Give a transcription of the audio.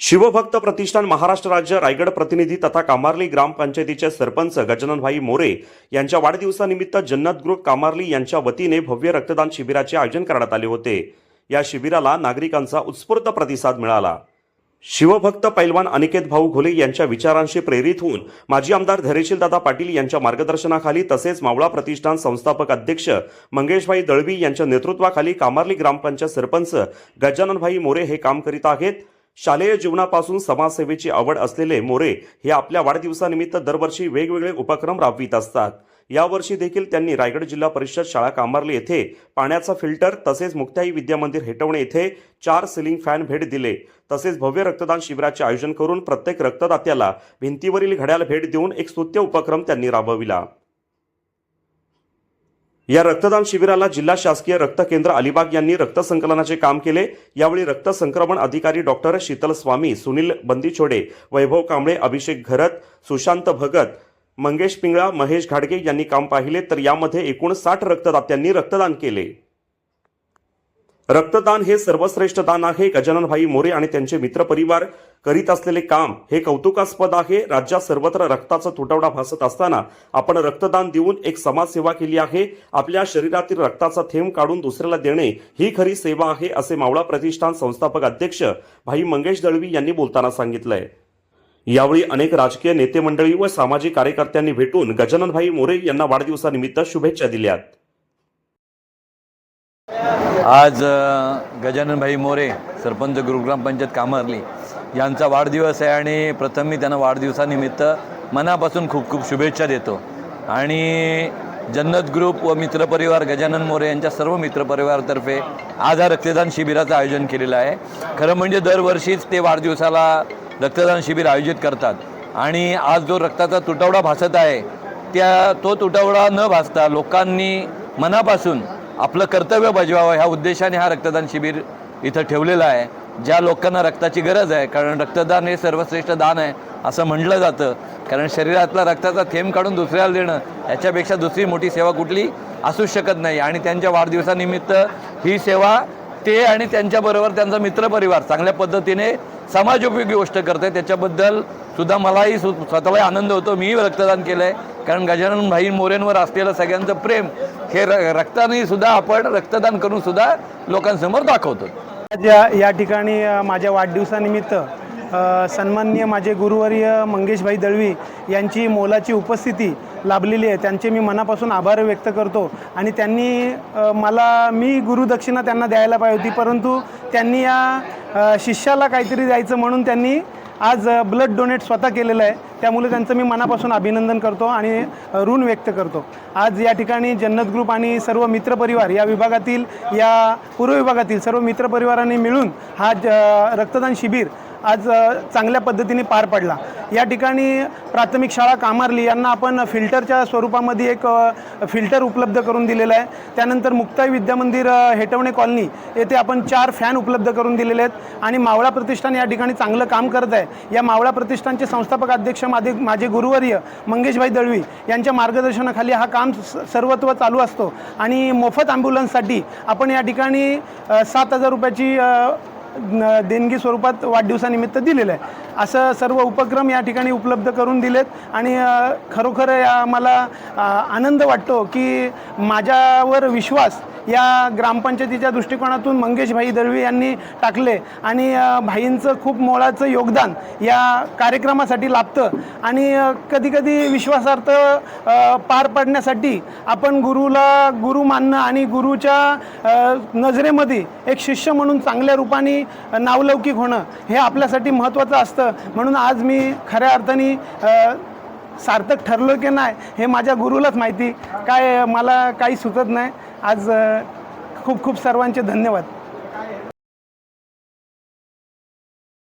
शिवभक्त प्रतिष्ठान महाराष्ट्र राज्य रायगड प्रतिनिधी तथा कामार्ली ग्रामपंचायतीचे सरपंच गजाननभाई मोरे यांच्या वाढदिवसानिमित्त जन्नत ग्रुप कामार्ली यांच्या वतीने भव्य रक्तदान शिबिराचे आयोजन करण्यात आले होते. या शिबिराला नागरिकांचा उत्स्फूर्त प्रतिसाद मिळाला. शिवभक्त पैलवान अनिकेत भाऊ घोले यांच्या विचारांशी प्रेरित होऊन माजी आमदार धैर्यशीलदादा पाटील यांच्या मार्गदर्शनाखाली तसेच मावळा प्रतिष्ठान संस्थापक अध्यक्ष मंगेशभाई दळवी यांच्या नेतृत्वाखाली कामार्ली ग्रामपंचायत सरपंच गजाननभाई मोरे हे काम करीत आहेत. शालेय जीवनापासून समाजसेवेची आवड असलेले मोरे हे आपल्या वाढदिवसानिमित्त दरवर्षी वेगवेगळे उपक्रम राबवित असतात. यावर्षी देखील त्यांनी रायगड जिल्हा परिषद शाळा कामार्ली येथे पाण्याचा फिल्टर तसेच मुक्ताई विद्या मंदिर हेटवणे येथे चार सिलिंग फॅन भेट दिले. तसेच भव्य रक्तदान शिबिराचे आयोजन करून प्रत्येक रक्तदात्याला भिंतीवरील घड्याळ भेट देऊन एक स्तुत्य उपक्रम त्यांनी राबविला. या रक्तदान शिबिराला जिल्हा शासकीय रक्त केंद्र अलिबाग यांनी रक्त संकलनाचे काम केले. यावेळी रक्त संक्रमण अधिकारी डॉक्टर शीतल स्वामी सुनील बंदीछोडे वैभव कांबळे अभिषेक घरत सुशांत भगत मंगेश पिंगळा महेश घाडगे यांनी काम पाहिले. तर यामध्ये एकूण साठ रक्तदात्यांनी रक्तदान केले. रक्तदान हे सर्वश्रेष्ठ दान आहे. गजाननभाई मोरे आणि त्यांचे मित्रपरिवार करीत असलेले काम हे कौतुकास्पद आहे. राज्यात सर्वत्र रक्ताचा तुटवडा भासत असताना आपण रक्तदान देऊन एक समाजसेवा केली आहे. आपल्या शरीरातील रक्ताचा थेंब काढून दुसऱ्याला देणे ही खरी सेवा आहे असे मावळा प्रतिष्ठान संस्थापक अध्यक्ष भाई मंगेश दळवी यांनी बोलताना सांगितलंय. यावेळी अनेक राजकीय नेते मंडळी व सामाजिक कार्यकर्त्यांनी भेटून गजाननभाई मोरे यांना वाढदिवसानिमित्त शुभेच्छा दिल्यात. आज गजाननभाई मोरे सरपंच गुरुग्रामपंचायत कामारली यांचा वाढदिवस आहे आणि प्रथम मी त्यांना वाढदिवसानिमित्त मनापासून खूप खूप शुभेच्छा देतो. आणि जन्नत ग्रुप व मित्रपरिवार गजानन मोरे यांच्या सर्व मित्रपरिवारातर्फे आज हा रक्तदान शिबिराचं आयोजन केलेलं आहे. खरं म्हणजे दरवर्षीच ते वाढदिवसाला रक्तदान शिबिर आयोजित करतात. आणि आज जो रक्ताचा तुटवडा भासत आहे त्या तो तुटवडा न भासता लोकांनी मनापासून आपलं कर्तव्य बजवावं ह्या उद्देशाने हा रक्तदान शिबिर इथं ठेवलेलं आहे. ज्या लोकांना रक्ताची गरज आहे कारण रक्तदान हे सर्वश्रेष्ठ दान आहे असं म्हटलं जातं. कारण शरीरातला रक्ताचा थेंब काढून दुसऱ्याला देणं याच्यापेक्षा दुसरी मोठी सेवा कुठली असूच शकत नाही. आणि त्यांच्या वाढदिवसानिमित्त ही सेवा ते आणि त्यांच्याबरोबर त्यांचा मित्रपरिवार चांगल्या पद्धतीने समाजोपयोगी गोष्ट करते त्याच्याबद्दल सुद्धा मलाही सु स्वतःलाही आनंद होतो. मीही रक्तदान केलं आहे कारण गजानन भाई मोरेंवर असलेलं सगळ्यांचं प्रेम हे र रक्ताने सुद्धा आपण रक्तदान करून सुद्धा लोकांसमोर दाखवतो. ज्या या ठिकाणी माझ्या वाढदिवसानिमित्त सन्माननीय माझे गुरुवर्य मंगेशभाई दळवी यांची मोलाची उपस्थिती लाभलेली आहे. त्यांचे मी मनापासून आभार व्यक्त करतो आणि त्यांनी मला मी गुरुदक्षिणा त्यांना द्यायला पाहिजे होती परंतु त्यांनी या शिष्याला काहीतरी द्यायचं म्हणून त्यांनी आज ब्लड डोनेट स्वतः केलेलं आहे. त्यामुळे त्यांचं मी मनापासून अभिनंदन करतो आणि ऋण व्यक्त करतो. आज या ठिकाणी जन्नत ग्रुप आणि सर्व मित्रपरिवार या विभागातील या पूर्व विभागातील सर्व मित्रपरिवारांनी मिळून हा ज रक्तदान शिबिर आज चांगल्या पद्धतीने पार पडला. या ठिकाणी प्राथमिक शाळा कामारली यांना आपण फिल्टरच्या स्वरूपामध्ये एक फिल्टर उपलब्ध करून दिलेलं आहे. त्यानंतर मुक्ताई विद्यामंदिर हेटवणे कॉलनी येथे आपण चार फॅन उपलब्ध करून दिलेले आहेत. आणि मावळा प्रतिष्ठान या ठिकाणी चांगलं काम करत आहे. या मावळा प्रतिष्ठानचे संस्थापक अध्यक्ष माझे माझे गुरुवर्य मंगेशभाई दळवी यांच्या मार्गदर्शनाखाली हा काम स- सर्वत्व चालू असतो. आणि मोफत ॲम्ब्युलन्ससाठी आपण या ठिकाणी सात हजार रुपयाची देणगी स्वरूपात वाढदिवसानिमित्त दिलेलं आहे. असं सर्व उपक्रम या ठिकाणी उपलब्ध करून दिलेत. आणि खरोखर या मला आनंद वाटतो की माझ्यावर विश्वास या ग्रामपंचायतीच्या दृष्टिकोनातून मंगेशभाई दळवी यांनी टाकले. आणि भाईंचं खूप मोलाचं योगदान या कार्यक्रमासाठी लाभतं. आणि कधीकधी विश्वासार्थ पार पाडण्यासाठी आपण गुरुला गुरु मानणं आणि गुरुच्या नजरेमध्ये एक शिष्य म्हणून चांगल्या रूपाने नावलौकिक होणं हे आपल्यासाठी महत्त्वाचं असतं. म्हणून आज मी खऱ्या अर्थाने सार्थक ठरलो की नाही हे माझ्या गुरुलाच माहिती. काय मला काही सुचत नाही. आज खूप खूप सर्वांचे धन्यवाद.